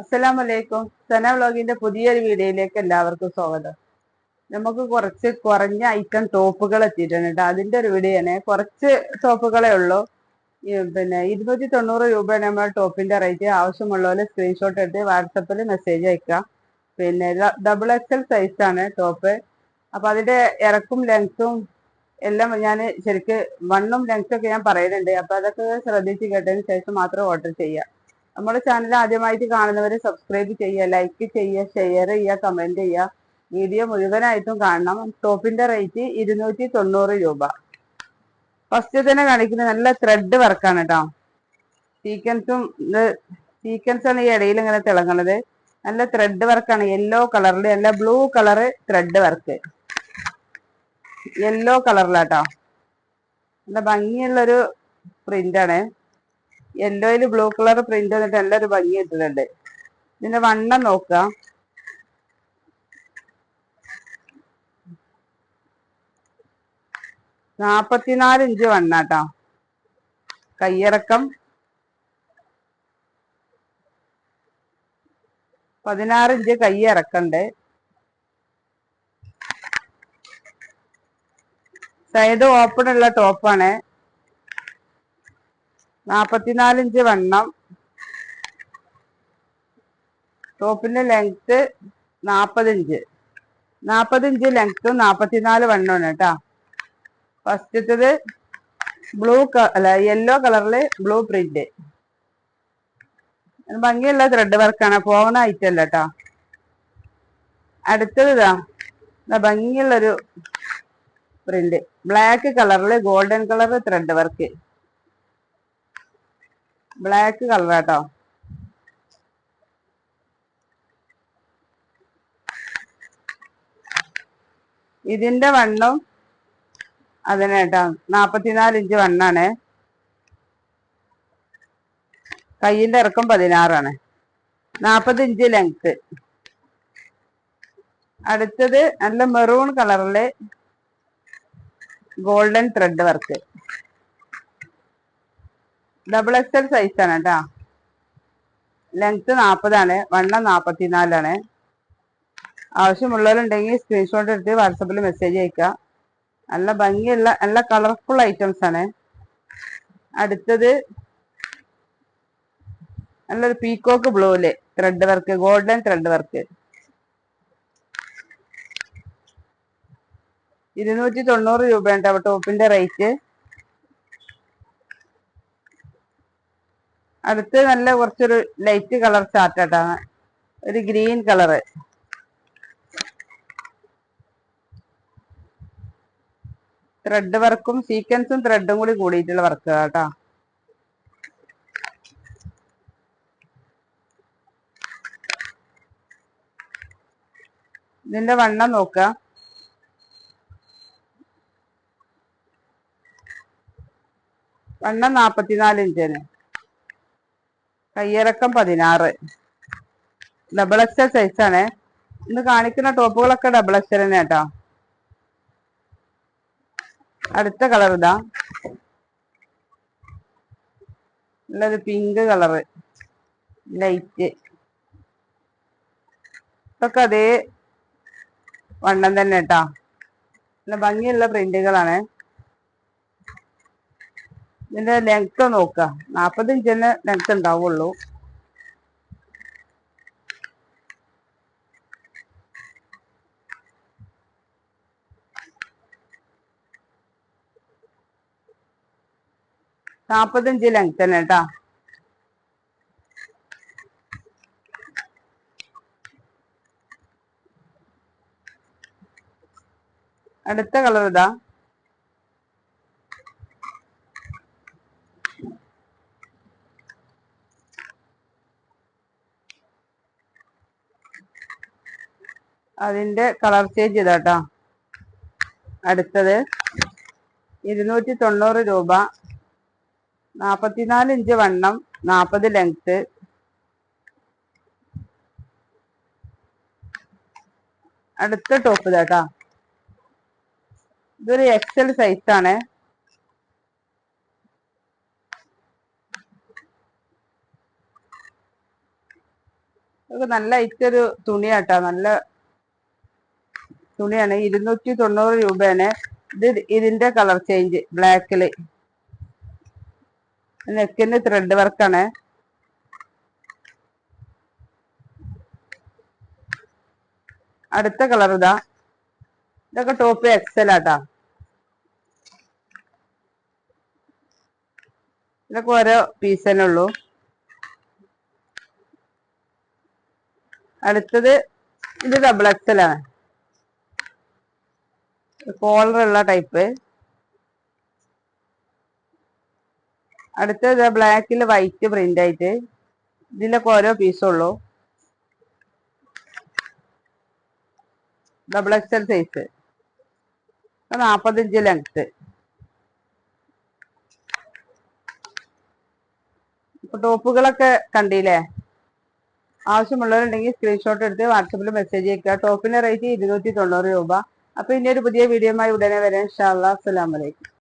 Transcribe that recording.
അസ്സലാമലൈക്കും. സന വ്ലോഗിന്റെ പുതിയൊരു വീഡിയോയിലേക്ക് എല്ലാവർക്കും സ്വാഗതം. നമുക്ക് കുറച്ച് കുറഞ്ഞ ഐറ്റം ടോപ്പുകൾ എത്തിയിട്ടുണ്ട് കേട്ടോ. അതിന്റെ ഒരു വീഡിയോ തന്നെ. കുറച്ച് ടോപ്പുകളേ ഉള്ളൂ. പിന്നെ ഇരുന്നൂറ്റി തൊണ്ണൂറ് രൂപയാണ് നമ്മൾ ടോപ്പിന്റെ റേറ്റ് ആവശ്യമുള്ളവരെ സ്ക്രീൻഷോട്ട് എടുത്ത് വാട്സപ്പിൽ മെസ്സേജ് അയക്കുക. പിന്നെ ഡബിൾ എക്സൽ സൈസ് ആണ് ടോപ്പ് അപ്പൊ അതിന്റെ ഇറക്കും ലെങ്ത്തും എല്ലാം ഞാൻ ശരിക്ക് വണ്ണും ലെങ്ത്തും ഒക്കെ ഞാൻ പറയുന്നുണ്ട്. അപ്പൊ അതൊക്കെ ശ്രദ്ധിച്ച് കേട്ടതിന് ശേഷം മാത്രം ഓർഡർ ചെയ്യുക നമ്മുടെ ചാനൽ ആദ്യമായിട്ട് കാണുന്നവരെ സബ്സ്ക്രൈബ് ചെയ്യുക ലൈക്ക് ചെയ്യുക ഷെയർ ചെയ്യുക കമന്റ് ചെയ്യുക. വീഡിയോ മുഴുവനായിട്ടും കാണണം. ടോപ്പിന്റെ റേറ്റ് ഇരുന്നൂറ്റി തൊണ്ണൂറ് രൂപ. ഫസ്റ്റ് തന്നെ കാണിക്കുന്നത് നല്ല ത്രെഡ് വർക്കാണ് കേട്ടോ സീക്വൻസും സീക്വൻസ് ആണ് ഈ ഇടയിൽ ഇങ്ങനെ തിളങ്ങുന്നത് നല്ല ത്രെഡ് വർക്കാണ് യെല്ലോ കളറിൽ നല്ല blue colour thread work yellow കളറിലാട്ടോ നല്ല ഭംഗിയുള്ളൊരു പ്രിന്റാണ് യെല്ലോയിൽ ബ്ലൂ കളർ പ്രിന്റ് വന്നിട്ട് നല്ലൊരു ഭംഗി കിട്ടുന്നുണ്ട്. ഇതിന്റെ വണ്ണം നോക്കുക. നാപ്പത്തിനാല് ഇഞ്ച് വണ്ണാട്ടോ. കയ്യിറക്കം പതിനാറ് ഇഞ്ച് കയ്യിറക്കണ്ട് സൈഡ് ഓപ്പൺ ഉള്ള ടോപ്പാണ്. നാപ്പത്തിനാല് ഇഞ്ച് വണ്ണം. ടോപ്പിന്റെ ലെങ്ത് നാപ്പത് ഇഞ്ച് നാപ്പത് ഇഞ്ച് ലെങ്ത്തും നാപ്പത്തിനാല് വണ്ണമാണ് കേട്ടാ. ഫസ്റ്റത്തത് ബ്ലൂ അല്ല യെല്ലോ കളറിൽ ബ്ലൂ പ്രിന്റ്. ഭംഗിയുള്ള ത്രെഡ് വർക്കാണ്. പോകുന്ന ഐറ്റം അല്ല കേട്ടോ. അടുത്തത് ഇതാ. ഭംഗിയുള്ളൊരു പ്രിന്റ്. ബ്ലാക്ക് കളറിൽ golden colour thread work. Black കളറാട്ടോ ഇതിന്റെ വണ്ണം അതിന് കേട്ടോ. നാപ്പത്തിനാല് ഇഞ്ച് വണ്ണാണ്. കയ്യിന്റെ ഇറക്കം പതിനാറാണ്. നാപ്പത് ഇഞ്ച് ലെങ്ത് അടുത്തത് നല്ല മെറൂൺ കളറിൽ golden thread work double XL size ആണ് കേട്ടോ ലെങ്ത് നാൽപ്പതാണ് വണ്ണം നാൽപ്പത്തിനാലാണ് ആവശ്യമുള്ളവരുണ്ടെങ്കിൽ സ്ക്രീൻഷോട്ട് എടുത്ത് വാട്സപ്പിൽ മെസ്സേജ് അയക്കുക നല്ല ഭംഗിയുള്ള നല്ല കളർഫുൾ ഐറ്റംസ് ആണ്. അടുത്തത് നല്ലൊരു peacock ബ്ലൂൽ thread work golden thread work ഇരുന്നൂറ്റി തൊണ്ണൂറ് രൂപയുണ്ട് ടോപ്പിന്റെ റേറ്റ് അടുത്ത് നല്ല കുറച്ചൊരു ലൈറ്റ് കളർ ചാർട്ടാണ് ഒരു ഗ്രീൻ കളറ് ത്രെഡ് വർക്കും സീക്വൻസും ത്രെഡും കൂടി കൂടിയിട്ടുള്ള വർക്ക് കേട്ടോ ഇതിന്റെ വണ്ണം നോക്കുക വണ്ണം നാപ്പത്തിനാല് ഇഞ്ചിന് കയ്യിറക്കം പതിനാറ്. ഡബിൾ എക്സൽ സൈസ് ആണ്. ഇന്ന് കാണിക്കുന്ന ടോപ്പുകളൊക്കെ ഡബിൾ എക്സൽ തന്നെ കേട്ടോ അടുത്ത കളർ ഇതാ. ഉള്ളത് പിങ്ക് കളറ് ലൈറ്റ് ഇതൊക്കെ അതേ വണ്ണം തന്നെ കേട്ടാ നല്ല ഭംഗിയുള്ള പ്രിന്റുകളാണ് ഇതിന്റെ ലെങ്ത് നോക്കുക നാൽപ്പത് ഇഞ്ചിന് ലെങ്ത് ഉണ്ടാവുള്ളൂ. നാൽപ്പത് ഇഞ്ച് ലെങ്ത് തന്നെ കേട്ടാ അടുത്ത കളർ ഇതാ. അതിന്റെ കളർ ചേഞ്ച് ചെയ്താട്ടോ. അടുത്തത് ഇരുന്നൂറ്റി തൊണ്ണൂറ് രൂപ. നാപ്പത്തിനാല് ഇഞ്ച് വണ്ണം നാപ്പത് ലെങ്ത് അടുത്ത ടോപ്പ് ഇതാട്ടാ. ഇതൊരു എക്സൽ സൈസ് ആണ്. ഇതൊക്കെ നല്ല ഇറ്റൊരു തുണിയാട്ടാ. നല്ല തുണിയാണ് ഇരുന്നൂറ്റി തൊണ്ണൂറ് രൂപയാണ് ഇത് ഇതിന്റെ കളർ ചേഞ്ച് ബ്ലാക്കിൽ. നെക്കിന്റെ ത്രെഡ് വർക്കാണ് അടുത്ത കളർ ഇതാ. ഇതൊക്കെ ടോപ്പ് എക്സൽ ആട്ടാ. ഇതൊക്കെ ഓരോ പീസ് തന്നെ ഉള്ളൂ. അടുത്തത് ഇത് ഡബിൾ എക്സൽ ആണ്. കോളർ ഉള്ള ടൈപ്പ് അടുത്തത് ബ്ലാക്കിൽ വൈറ്റ് പ്രിന്റ് ആയിട്ട്. ഇതിലൊക്കെ ഓരോ പീസുള്ളൂ ഡബിൾ എക്സൽ സൈസ് നാൽപ്പത്തഞ്ച് ലെങ്ത് ഇപ്പൊ ടോപ്പുകളൊക്കെ കണ്ടില്ലേ? ആവശ്യമുള്ളവരുണ്ടെങ്കിൽ സ്ക്രീൻഷോട്ട് എടുത്ത് വാട്സപ്പിൽ മെസ്സേജ് അയക്കുക. ടോപ്പിന്റെ റേറ്റ് ഇരുന്നൂറ്റി തൊണ്ണൂറ് രൂപ. അപ്പൊ ഇനി ഒരു പുതിയ വീഡിയോയുമായി ഉടനെ വരാം. ഇൻഷാ അല്ലാ അസ്സലാമു അലൈക്കും.